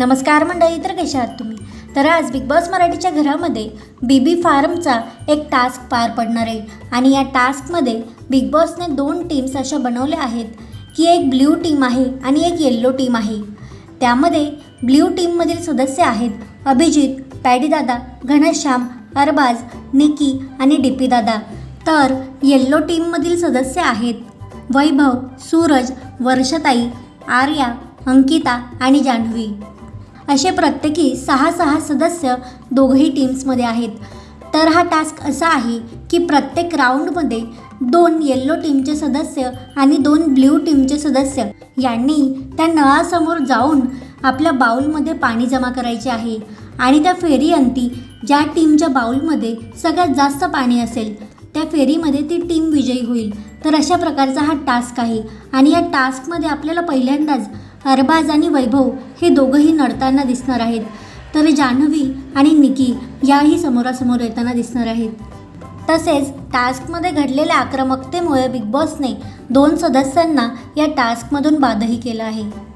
नमस्कार मंडळी तर कशा आहात तुम्ही? तर आज बिग बॉस मराठीच्या घरामध्ये बीबी फार्मचा एक टास्क पार पडणार आहे. आणि या टास्कमध्ये बिग बॉसने दोन टीम्स अशा बनवल्या आहेत की एक ब्ल्यू टीम आहे आणि एक येल्लो टीम आहे. त्यामध्ये ब्ल्यू टीममधील सदस्य आहेत अभिजित पॅडीदादा घनश्याम अरबाज निकी आणि डीपी दादा. तर येल्लो टीममधील सदस्य आहेत वैभव सूरज वर्षताई आर्या अंकिता आणि जान्हवी. असे प्रत्येकी सहा सहा सदस्य दोघही टीम्समध्ये आहेत. तर हा टास्क असा आहे की प्रत्येक राऊंडमध्ये दोन येल्लो टीमचे सदस्य आणि दोन ब्ल्यू टीमचे सदस्य यांनी त्या नळासमोर जाऊन आपल्या बाऊलमध्ये पाणी जमा करायचे आहे. आणि त्या फेरीअंती ज्या टीमच्या बाऊलमध्ये सगळ्यात जास्त पाणी असेल त्या फेरीमध्ये ती टीम विजयी होईल. तर अशा प्रकारचा हा टास्क आहे. आणि या टास्कमध्ये आपल्याला पहिल्यांदाच अरबाज आणि वैभव हे दोघंही नडताना दिसणार आहेत. तर जान्हवी आणि निकी याही समोरासमोर येताना दिसणार आहेत. तसेच टास्कमध्ये घडलेल्या आक्रमकतेमुळे बिग बॉसने दोन सदस्यांना या टास्कमधून बादही केलं आहे.